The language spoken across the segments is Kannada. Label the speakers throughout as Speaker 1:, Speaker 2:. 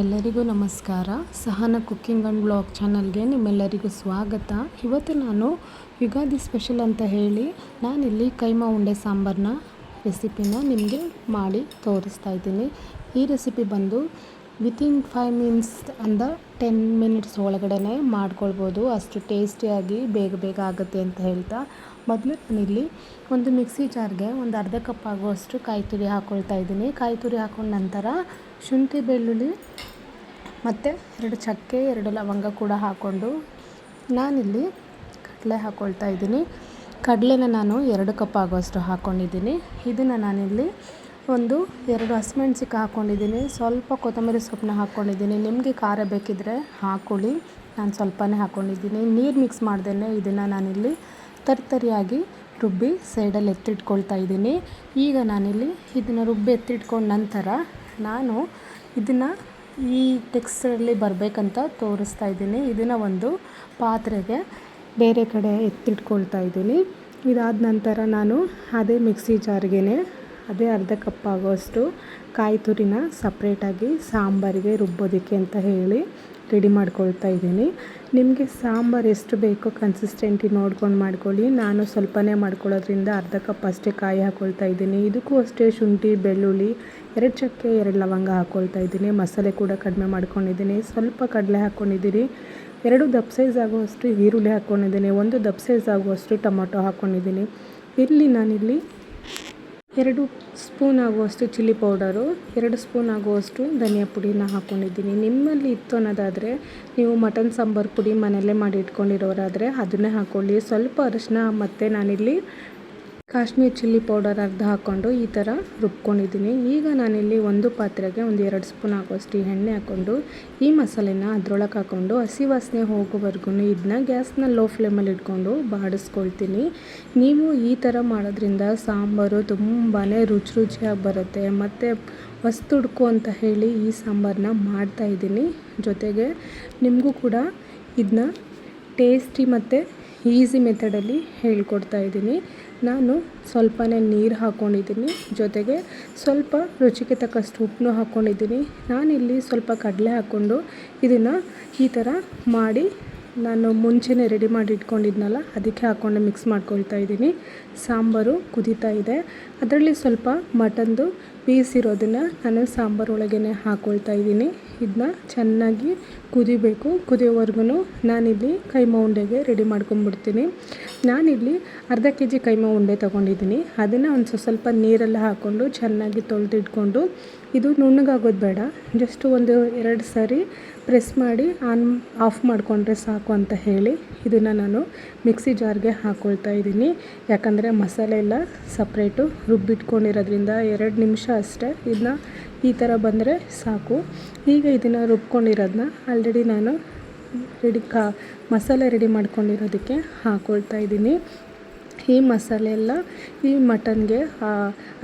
Speaker 1: ಎಲ್ಲರಿಗೂ ನಮಸ್ಕಾರ. ಸಹನ ಕುಕ್ಕಿಂಗ್ ಆ್ಯಂಡ್ ಬ್ಲಾಗ್ ಚಾನಲ್ಗೆ ನಿಮ್ಮೆಲ್ಲರಿಗೂ ಸ್ವಾಗತ. ಇವತ್ತು ನಾನು ಯುಗಾದಿ ಸ್ಪೆಷಲ್ ಅಂತ ಹೇಳಿ ನಾನಿಲ್ಲಿ ಕೈಮಾ ಉಂಡೆ ಸಾಂಬಾರನ್ನ ರೆಸಿಪಿನ ನಿಮಗೆ ಮಾಡಿ ತೋರಿಸ್ತಾ ಇದ್ದೀನಿ. ಈ ರೆಸಿಪಿ ಬಂದು ವಿತಿನ್ ಫೈವ್ ಮಿನಿಟ್ಸ್ ಅಂದ ಟೆನ್ ಮಿನಿಟ್ಸ್ ಒಳಗಡೆ ಮಾಡ್ಕೊಳ್ಬೋದು. ಅಷ್ಟು ಟೇಸ್ಟಿಯಾಗಿ ಬೇಗ ಬೇಗ ಆಗುತ್ತೆ ಅಂತ ಹೇಳ್ತಾ ಮೊದಲು ನಾನಿಲ್ಲಿ ಒಂದು ಮಿಕ್ಸಿ ಜಾರ್ಗೆ ಒಂದು ಅರ್ಧ ಕಪ್ ಆಗುವಷ್ಟು ಕಾಯಿ ತುರಿ ಹಾಕ್ಕೊಳ್ತಾ ಇದ್ದೀನಿ. ಕಾಯಿ ತುರಿ ಹಾಕೊಂಡ ನಂತರ ಶುಂಠಿ, ಬೆಳ್ಳುಳ್ಳಿ ಮತ್ತು ಎರಡು ಚಕ್ಕೆ, ಎರಡು ಲವಂಗ ಕೂಡ ಹಾಕ್ಕೊಂಡು ನಾನಿಲ್ಲಿ ಕಡಲೆ ಹಾಕ್ಕೊಳ್ತಾ ಇದ್ದೀನಿ. ಕಡಲೆನ ನಾನು ಎರಡು ಕಪ್ ಆಗುವಷ್ಟು ಹಾಕ್ಕೊಂಡಿದ್ದೀನಿ ಇದನ್ನು ನಾನಿಲ್ಲಿ ಒಂದು ಎರಡು ಹಸಿಮೆಣ್ಸಿಕ ಹಾಕ್ಕೊಂಡಿದ್ದೀನಿ. ಸ್ವಲ್ಪ ಕೊತ್ತಂಬರಿ ಸೊಪ್ಪನ್ನ ಹಾಕ್ಕೊಂಡಿದ್ದೀನಿ. ನಿಮಗೆ ಖಾರ ಬೇಕಿದ್ದರೆ ಹಾಕ್ಕೊಳ್ಳಿ ನಾನು ಸ್ವಲ್ಪನೇ ಹಾಕ್ಕೊಂಡಿದ್ದೀನಿ. ನೀರು ಮಿಕ್ಸ್ ಮಾಡ್ದೇ ಇದನ್ನು ನಾನಿಲ್ಲಿ ತರ್ತರಿಯಾಗಿ ರುಬ್ಬಿ ಸೈಡಲ್ಲಿ ಎತ್ತಿಟ್ಕೊಳ್ತಾ ಇದ್ದೀನಿ. ಈಗ ನಾನಿಲ್ಲಿ ಇದನ್ನು ರುಬ್ಬಿ ಎತ್ತಿಟ್ಕೊಂಡ ನಂತರ ನಾನು ಇದನ್ನು ಈ ಟೆಕ್ಸ್ಚರಲ್ಲಿ ಬರಬೇಕಂತ ತೋರಿಸ್ತಾ ಇದ್ದೀನಿ. ಇದನ್ನು ಒಂದು ಪಾತ್ರೆಗೆ ಬೇರೆ ಕಡೆ ಎತ್ತಿಟ್ಕೊಳ್ತಾ ಇದ್ದೀನಿ. ಇದಾದ ನಂತರ ನಾನು ಅದೇ ಮಿಕ್ಸಿ ಜಾರ್ಗೆ ಅದೇ ಅರ್ಧ ಕಪ್ ಆಗೋಷ್ಟು ಕಾಯಿ ತುರಿನ ಸಪ್ರೇಟಾಗಿ ಸಾಂಬಾರಿಗೆ ರುಬ್ಬೋದಕ್ಕೆ ಅಂತ ಹೇಳಿ ರೆಡಿ ಮಾಡ್ಕೊಳ್ತಾ ಇದ್ದೀನಿ. ನಿಮಗೆ ಸಾಂಬಾರು ಎಷ್ಟು ಬೇಕೋ ಕನ್ಸಿಸ್ಟೆಂಟಿ ನೋಡ್ಕೊಂಡು ಮಾಡ್ಕೊಳ್ಳಿ. ನಾನು ಸ್ವಲ್ಪನೇ ಮಾಡ್ಕೊಳ್ಳೋದ್ರಿಂದ ಅರ್ಧ ಕಪ್ ಅಷ್ಟೇ ಕಾಯಿ ಹಾಕ್ಕೊಳ್ತಾ ಇದ್ದೀನಿ. ಇದಕ್ಕೂ ಅಷ್ಟೇ ಶುಂಠಿ, ಬೆಳ್ಳುಳ್ಳಿ, ಎರಡು ಚಕ್ಕೆ, ಎರಡು ಲವಂಗ ಹಾಕ್ಕೊಳ್ತಾ ಇದ್ದೀನಿ. ಮಸಾಲೆ ಕೂಡ ಕಡಿಮೆ ಮಾಡ್ಕೊಂಡಿದ್ದೀನಿ. ಸ್ವಲ್ಪ ಕಡಲೆ ಹಾಕ್ಕೊಂಡಿದ್ದೀನಿ ಎರಡು ದಪ್ಪ ಸೈಜ್ ಆಗುವಷ್ಟು ಈರುಳ್ಳಿ ಹಾಕ್ಕೊಂಡಿದ್ದೀನಿ ಒಂದು ದಪ್ಪ ಸೈಜ್ ಆಗುವಷ್ಟು ಟೊಮೊಟೊ ಹಾಕ್ಕೊಂಡಿದ್ದೀನಿ ಇಲ್ಲಿ ನಾನಿಲ್ಲಿ ಎರಡು ಸ್ಪೂನ್ ಆಗುವಷ್ಟು ಚಿಲ್ಲಿ ಪೌಡರು, ಎರಡು ಸ್ಪೂನ್ ಆಗುವಷ್ಟು ಧನಿಯಾ ಪುಡಿನ ಹಾಕ್ಕೊಂಡಿದ್ದೀನಿ ನಿಮ್ಮಲ್ಲಿ ಇತ್ತು ಅನ್ನೋದಾದರೆ ನೀವು ಮಟನ್ ಸಾಂಬಾರು ಪುಡಿ ಮನೆಯಲ್ಲೇ ಮಾಡಿ ಇಟ್ಕೊಂಡಿರೋರಾದರೆ ಅದನ್ನೇ ಹಾಕ್ಕೊಳ್ಳಿ ಸ್ವಲ್ಪ ಅರಿಶಿನ ಮತ್ತು ನಾನಿಲ್ಲಿ ಕಾಶ್ಮೀರ್ ಚಿಲ್ಲಿ ಪೌಡರ್ ಅರ್ಧ ಹಾಕ್ಕೊಂಡು ಈ ಥರ ರುಬ್ಕೊಂಡಿದ್ದೀನಿ. ಈಗ ನಾನಿಲ್ಲಿ ಒಂದು ಪಾತ್ರೆಗೆ ಒಂದು ಎರಡು ಸ್ಪೂನ್ ಆಗುವಷ್ಟು ಎಣ್ಣೆ ಹಾಕ್ಕೊಂಡು, ಈ ಮಸಾಲೆನ ಅದ್ರೊಳಗೆ ಹಾಕ್ಕೊಂಡು ಹಸಿ ವಾಸನೆ ಹೋಗೋವರೆಗೂ ಇದನ್ನ ಗ್ಯಾಸ್ನ ಲೋ ಫ್ಲೇಮಲ್ಲಿ ಇಟ್ಕೊಂಡು ಬಾಡಿಸ್ಕೊಳ್ತೀನಿ. ನೀವು ಈ ಥರ ಮಾಡೋದ್ರಿಂದ ಸಾಂಬಾರು ತುಂಬಾ ರುಚಿ ರುಚಿಯಾಗಿ ಬರುತ್ತೆ. ಮತ್ತು ಹೊಸ್ದುಡ್ಕು ಅಂತ ಹೇಳಿ ಈ ಸಾಂಬಾರನ್ನ ಮಾಡ್ತಾಯಿದ್ದೀನಿ ಜೊತೆಗೆ ನಿಮಗೂ ಕೂಡ ಇದನ್ನ ಟೇಸ್ಟಿ ಮತ್ತು ಈಸಿ ಮೆಥಡಲ್ಲಿ ಹೇಳ್ಕೊಡ್ತಾ ಇದ್ದೀನಿ. ನಾನು ಸ್ವಲ್ಪನೇ ನೀರು ಹಾಕ್ಕೊಂಡಿದ್ದೀನಿ ಜೊತೆಗೆ ಸ್ವಲ್ಪ ರುಚಿಗೆ ತಕ್ಕಷ್ಟು ಉಪ್ಪನ್ನು ಹಾಕ್ಕೊಂಡಿದ್ದೀನಿ ನಾನಿಲ್ಲಿ ಸ್ವಲ್ಪ ಕಡಲೆ ಹಾಕ್ಕೊಂಡು ಇದನ್ನು ಈ ಥರ ಮಾಡಿ ನಾನು ಮುಂಚೆನೇ ರೆಡಿ ಮಾಡಿ ಇಟ್ಕೊಂಡಿದ್ನಲ್ಲ, ಅದಕ್ಕೆ ಹಾಕ್ಕೊಂಡು ಮಿಕ್ಸ್ ಮಾಡ್ಕೊಳ್ತಾ ಇದ್ದೀನಿ. ಸಾಂಬಾರು ಕುದೀತಾ ಇದೆ. ಅದರಲ್ಲಿ ಸ್ವಲ್ಪ ಮಟನ್ದು ಪೀಸ್ ಇರೋದನ್ನು ನಾನು ಸಾಂಬಾರು ಒಳಗೇ ಹಾಕ್ಕೊಳ್ತಾ ಇದ್ದೀನಿ. ಇದನ್ನ ಚೆನ್ನಾಗಿ ಕುದಿಬೇಕು. ಕುದಿಯೋವರೆಗೂ ನಾನಿಲ್ಲಿ ಕೈಮ ಉಂಡೆಗೆ ರೆಡಿ ಮಾಡ್ಕೊಂಬಿಡ್ತೀನಿ. ನಾನಿಲ್ಲಿ ಅರ್ಧ ಕೆ ಜಿ ಕೈಮ ಉಂಡೆ ತೊಗೊಂಡಿದ್ದೀನಿ. ಅದನ್ನು ಒಂದು ಸ್ವಲ್ಪ ನೀರೆಲ್ಲ ಹಾಕ್ಕೊಂಡು ಚೆನ್ನಾಗಿ ತೊಳೆದಿಟ್ಕೊಂಡು, ಇದು ನುಣ್ಣಗಾಗೋದು ಬೇಡ. ಜಸ್ಟ್ ಒಂದು ಎರಡು ಸಾರಿ ಪ್ರೆಸ್ ಮಾಡಿ ಆನ್, ಆಫ್ ಮಾಡಿಕೊಂಡ್ರೆ ಸಾಕು ಅಂತ ಹೇಳಿ ಇದನ್ನು ನಾನು ಮಿಕ್ಸಿ ಜಾರ್ಗೆ ಹಾಕ್ಕೊಳ್ತಾ ಇದ್ದೀನಿ. ಯಾಕಂದರೆ ಮಸಾಲೆ ಎಲ್ಲ ಸಪ್ರೇಟು ರುಬ್ಬಿಟ್ಕೊಂಡಿರೋದ್ರಿಂದ ಎರಡು ನಿಮಿಷ ಅಷ್ಟೇ. ಇದನ್ನ ಈ ಥರ ಬಂದರೆ ಸಾಕು. ಈಗ ಇದನ್ನು ರುಬ್ಕೊಂಡಿರೋದನ್ನ ಆಲ್ರೆಡಿ ನಾನು ರೆಡಿ ಕಾ, ಮಸಾಲೆ ರೆಡಿ ಮಾಡ್ಕೊಂಡಿರೋದಕ್ಕೆ ಹಾಕ್ಕೊಳ್ತಾ ಇದ್ದೀನಿ. ಈ ಮಸಾಲೆ ಎಲ್ಲ ಈ ಮಟನ್ಗೆ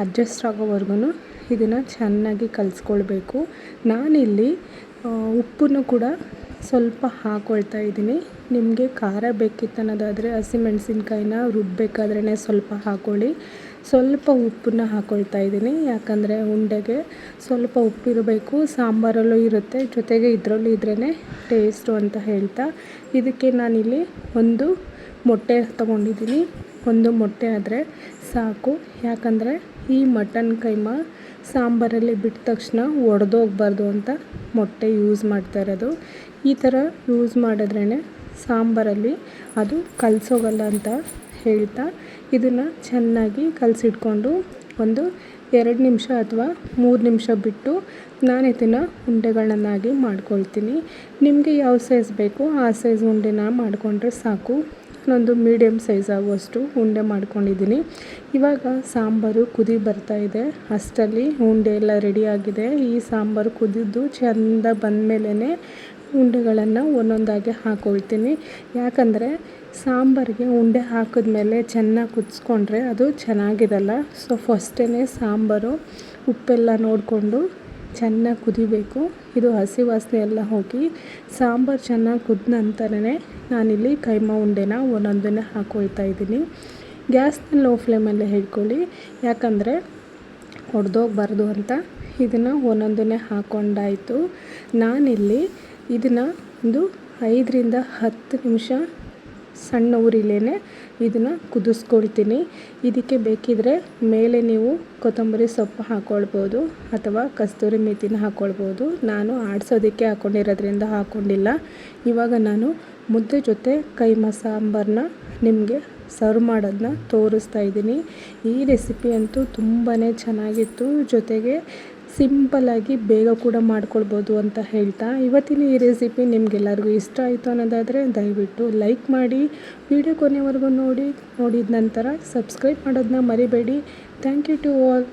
Speaker 1: ಅಡ್ಜಸ್ಟ್ ಆಗೋವರೆಗೂ ಇದನ್ನು ಚೆನ್ನಾಗಿ ಕಲಿಸ್ಕೊಳ್ಬೇಕು. ನಾನಿಲ್ಲಿ ಉಪ್ಪನ್ನು ಕೂಡ ಸ್ವಲ್ಪ ಹಾಕ್ಕೊಳ್ತಾ ಇದ್ದೀನಿ. ನಿಮಗೆ ಖಾರ ಬೇಕಿತ್ತು ಅನ್ನೋದಾದರೆ ಹಸಿಮೆಣ್ಸಿನ್ಕಾಯಿನ ರುಬ್ಬಬೇಕಾದ್ರೇ ಸ್ವಲ್ಪ ಹಾಕ್ಕೊಳ್ಳಿ ಸ್ವಲ್ಪ ಉಪ್ಪನ್ನ ಹಾಕ್ಕೊಳ್ತಾ ಇದ್ದೀನಿ. ಯಾಕಂದರೆ ಉಂಡೆಗೆ ಸ್ವಲ್ಪ ಉಪ್ಪಿರಬೇಕು ಸಾಂಬಾರಲ್ಲೂ ಇರುತ್ತೆ. ಜೊತೆಗೆ ಇದರಲ್ಲೂ ಇದ್ರೇ ಟೇಸ್ಟು ಅಂತ ಹೇಳ್ತಾ. ಇದಕ್ಕೆ ನಾನಿಲ್ಲಿ ಒಂದು ಮೊಟ್ಟೆ ತೊಗೊಂಡಿದ್ದೀನಿ. ಒಂದು ಮೊಟ್ಟೆ ಆದರೆ ಸಾಕು. ಯಾಕಂದರೆ ಈ ಮಟನ್ ಕೈಮಾ ಸಾಂಬಾರಲ್ಲಿ ಬಿಟ್ಟ ತಕ್ಷಣ ಒಡೆದೋಗ್ಬಾರ್ದು ಅಂತ ಮೊಟ್ಟೆ ಯೂಸ್ ಮಾಡ್ತಾ ಇರೋದು. ಈ ಥರ ಯೂಸ್ ಮಾಡಿದ್ರೇ ಸಾಂಬಾರಲ್ಲಿ ಅದು ಕಲಸೋಗಲ್ಲ ಅಂತ ಹೇಳ್ತಾ ಇದನ್ನು ಚೆನ್ನಾಗಿ ಕಲಸಿಟ್ಕೊಂಡು ಒಂದು ಎರಡು ನಿಮಿಷ ಅಥವಾ ಮೂರು ನಿಮಿಷ ಬಿಟ್ಟು ನಾನು ಇದನ್ನು ಉಂಡೆಗಳನ್ನಾಗಿ ಮಾಡ್ಕೊಳ್ತೀನಿ. ನಿಮಗೆ ಯಾವ ಸೈಜ್ ಬೇಕೋ ಆ ಸೈಜ್ ಉಂಡೆನ ಮಾಡಿಕೊಂಡ್ರೆ ಸಾಕು. ನಾನೊಂದು ಮೀಡಿಯಮ್ ಸೈಜ್ ಆಗುವಷ್ಟು ಉಂಡೆ ಮಾಡ್ಕೊಂಡಿದ್ದೀನಿ. ಇವಾಗ ಸಾಂಬಾರು ಕುದಿ ಬರ್ತಾ ಇದೆ. ಅಷ್ಟರಲ್ಲಿ ಉಂಡೆ ಎಲ್ಲ ರೆಡಿಯಾಗಿದೆ ಈ ಸಾಂಬಾರು ಕುದಿದ್ದು ಚೆಂದ ಬಂದಮೇಲೆ ಉಂಡೆಗಳನ್ನು ಒಂದೊಂದಾಗಿ ಹಾಕ್ಕೊಳ್ತೀನಿ ಯಾಕಂದರೆ ಸಾಂಬಾರಿಗೆ ಉಂಡೆ ಹಾಕಿದ್ಮೇಲೆ ಚೆನ್ನಾಗಿ ಕುದಿಸ್ಕೊಂಡ್ರೆ ಅದು ಚೆನ್ನಾಗಿರಲ್ಲ. ಸೊ ಫಸ್ಟೇ ಸಾಂಬಾರು, ಉಪ್ಪೆಲ್ಲ ನೋಡಿಕೊಂಡು ಚೆನ್ನಾಗಿ ಕುದಿಬೇಕು. ಇದು ಹಸಿ ವಾಸನೆ ಎಲ್ಲ ಹೋಗಿ ಸಾಂಬಾರು ಚೆನ್ನಾಗಿ ಕುದ್ದ ನಂತರನೇ ನಾನಿಲ್ಲಿ ಕೈಮಾ ಉಂಡೆನ ಒಂದೊಂದನ್ನೇ ಹಾಕೊಳ್ತಾ ಇದ್ದೀನಿ. ಗ್ಯಾಸ್ನ ಲೋ ಫ್ಲೇಮಲ್ಲೇ ಹಿಡ್ಕೊಳ್ಳಿ. ಯಾಕಂದರೆ ಹೊಡೆದೋಗ್ಬಾರ್ದು ಅಂತ ಇದನ್ನು ಒಂದೊಂದನ್ನೇ ಹಾಕ್ಕೊಂಡಾಯಿತು ನಾನಿಲ್ಲಿ ಇದನ್ನು ಒಂದು ಐದರಿಂದ ಹತ್ತು ನಿಮಿಷ ಸಣ್ಣ ಉರಿಲೇ ಇದನ್ನು ಕುದಿಸ್ಕೊಳ್ತೀನಿ. ಇದಕ್ಕೆ ಬೇಕಿದ್ರೆ ಮೇಲೆ ನೀವು ಕೊತ್ತಂಬರಿ ಸೊಪ್ಪು ಹಾಕ್ಕೊಳ್ಬೋದು ಅಥವಾ ಕಸ್ತೂರಿ ಮೇಥಿನ ಹಾಕ್ಕೊಳ್ಬೋದು ನಾನು ಆಡಿಸೋದಕ್ಕೆ ಹಾಕ್ಕೊಂಡಿರೋದ್ರಿಂದ ಹಾಕ್ಕೊಂಡಿಲ್ಲ ಇವಾಗ ನಾನು ಮುದ್ದೆ ಜೊತೆ ಕೈ ಸಾಂಬಾರನ್ನ ನಿಮಗೆ ಸರ್ವ್ ಮಾಡೋದನ್ನ ತೋರಿಸ್ತಾ ಇದ್ದೀನಿ. ಈ ರೆಸಿಪಿ ಅಂತೂ ತುಂಬಾ ಚೆನ್ನಾಗಿತ್ತು. ಜೊತೆಗೆ ಸಿಂಪಲ್ಲಾಗಿ ಬೇಗ ಕೂಡ ಮಾಡ್ಕೊಳ್ಬೋದು ಅಂತ ಹೇಳ್ತಾ ಇವತ್ತಿನ ಈ ರೆಸಿಪಿ ನಿಮಗೆಲ್ಲರಿಗೂ ಇಷ್ಟ ಆಯಿತು ಅನ್ನೋದಾದರೆ ದಯವಿಟ್ಟು ಲೈಕ್ ಮಾಡಿ, ವಿಡಿಯೋ ಕೊನೆವರೆಗೂ ನೋಡಿ, ನೋಡಿದ ನಂತರ ಸಬ್ಸ್ಕ್ರೈಬ್ ಮಾಡೋದನ್ನ ಮರಿಬೇಡಿ. Thank you to all.